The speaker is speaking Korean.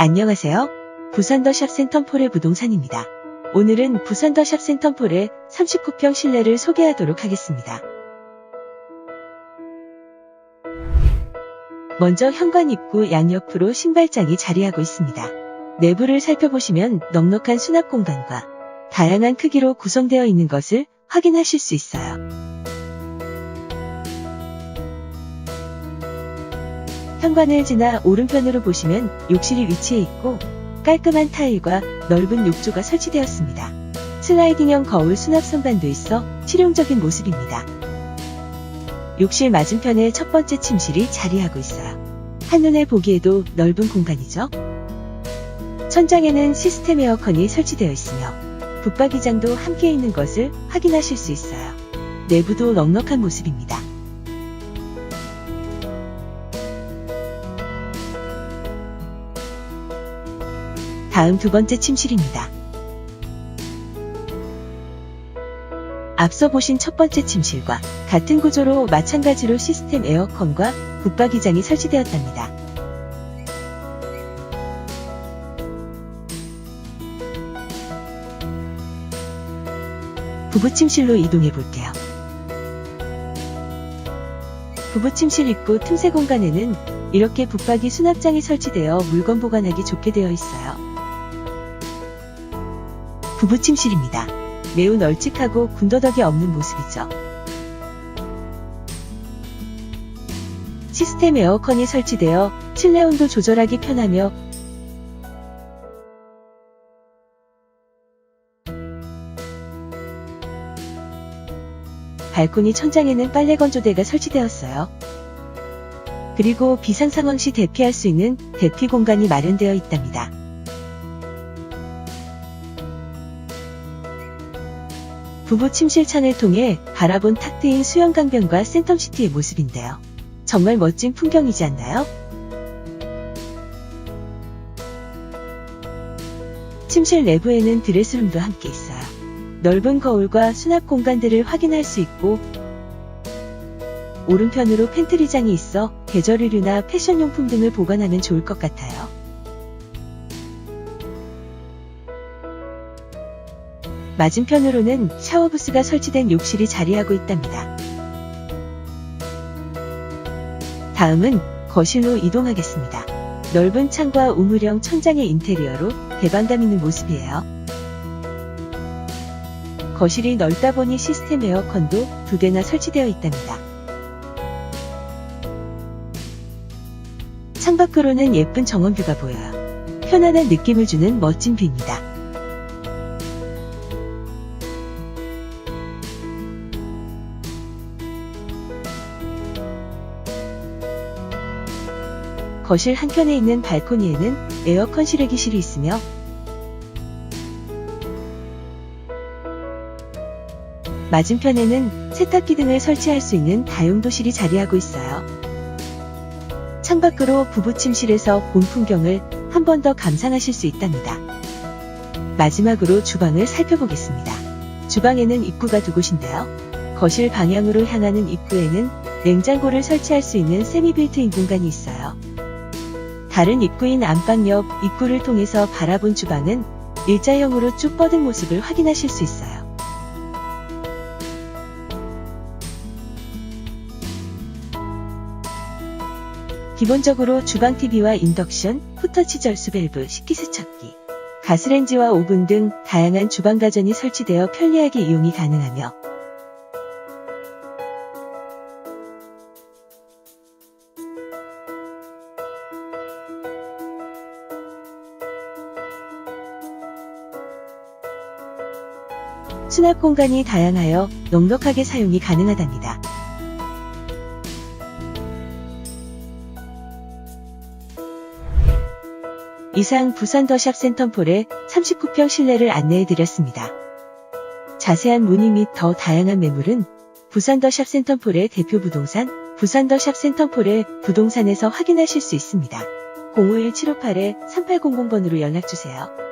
안녕하세요. 부산 더샵 센텀폴의 부동산입니다. 오늘은 부산 더샵 센텀폴의 39평 실내를 소개하도록 하겠습니다. 먼저 현관 입구 양옆으로 신발장이 자리하고 있습니다. 내부를 살펴보시면 넉넉한 수납 공간과 다양한 크기로 구성되어 있는 것을 확인하실 수 있어요. 현관을 지나 오른편으로 보시면 욕실이 위치해 있고 깔끔한 타일과 넓은 욕조가 설치되었습니다. 슬라이딩형 거울 수납 선반도 있어 실용적인 모습입니다. 욕실 맞은편에 첫 번째 침실이 자리하고 있어요. 한눈에 보기에도 넓은 공간이죠. 천장에는 시스템 에어컨이 설치되어 있으며 붙박이장도 함께 있는 것을 확인하실 수 있어요. 내부도 넉넉한 모습입니다. 다음 두 번째 침실입니다. 앞서 보신 첫 번째 침실과 같은 구조로 마찬가지로 시스템 에어컨과 붙박이장이 설치되었답니다. 부부 침실로 이동해 볼게요. 부부 침실 입구 틈새 공간에는 이렇게 붙박이 수납장이 설치되어 물건 보관하기 좋게 되어 있어요. 부부 침실입니다. 매우 널찍하고 군더더기 없는 모습이죠. 시스템 에어컨이 설치되어 실내 온도 조절하기 편하며 발코니 천장에는 빨래 건조대가 설치되었어요. 그리고 비상 상황 시 대피할 수 있는 대피 공간이 마련되어 있답니다. 부부 침실 창을 통해 바라본 탁 트인 수영강변과 센텀시티의 모습인데요. 정말 멋진 풍경이지 않나요? 침실 내부에는 드레스룸도 함께 있어요. 넓은 거울과 수납 공간들을 확인할 수 있고 오른편으로 팬트리장이 있어 계절 의류나 패션용품 등을 보관하면 좋을 것 같아요. 맞은편으로는 샤워부스가 설치된 욕실이 자리하고 있답니다. 다음은 거실로 이동하겠습니다. 넓은 창과 우물형 천장의 인테리어로 개방감 있는 모습이에요. 거실이 넓다 보니 시스템 에어컨도 두 대나 설치되어 있답니다. 창밖으로는 예쁜 정원뷰가 보여요. 편안한 느낌을 주는 멋진 뷰입니다. 거실 한켠에 있는 발코니에는 에어컨 실외기실이 있으며 맞은편에는 세탁기 등을 설치할 수 있는 다용도실이 자리하고 있어요. 창밖으로 부부 침실에서 본 풍경을 한 번 더 감상하실 수 있답니다. 마지막으로 주방을 살펴보겠습니다. 주방에는 입구가 두 곳인데요. 거실 방향으로 향하는 입구에는 냉장고를 설치할 수 있는 세미 빌트인 공간이 있어요. 다른 입구인 안방 옆 입구를 통해서 바라본 주방은 일자형으로 쭉 뻗은 모습을 확인하실 수 있어요. 기본적으로 주방 TV와 인덕션, 후터치 절수 밸브, 식기세척기, 가스렌지와 오븐 등 다양한 주방 가전이 설치되어 편리하게 이용이 가능하며 수납 공간이 다양하여 넉넉하게 사용이 가능하답니다. 이상 부산 더샵 센텀폴의 39평 실내를 안내해드렸습니다. 자세한 문의 및 더 다양한 매물은 부산 더샵 센텀폴의 대표 부동산 부산 더샵 센텀폴의 부동산에서 확인하실 수 있습니다. 051-758-3800번으로 연락주세요.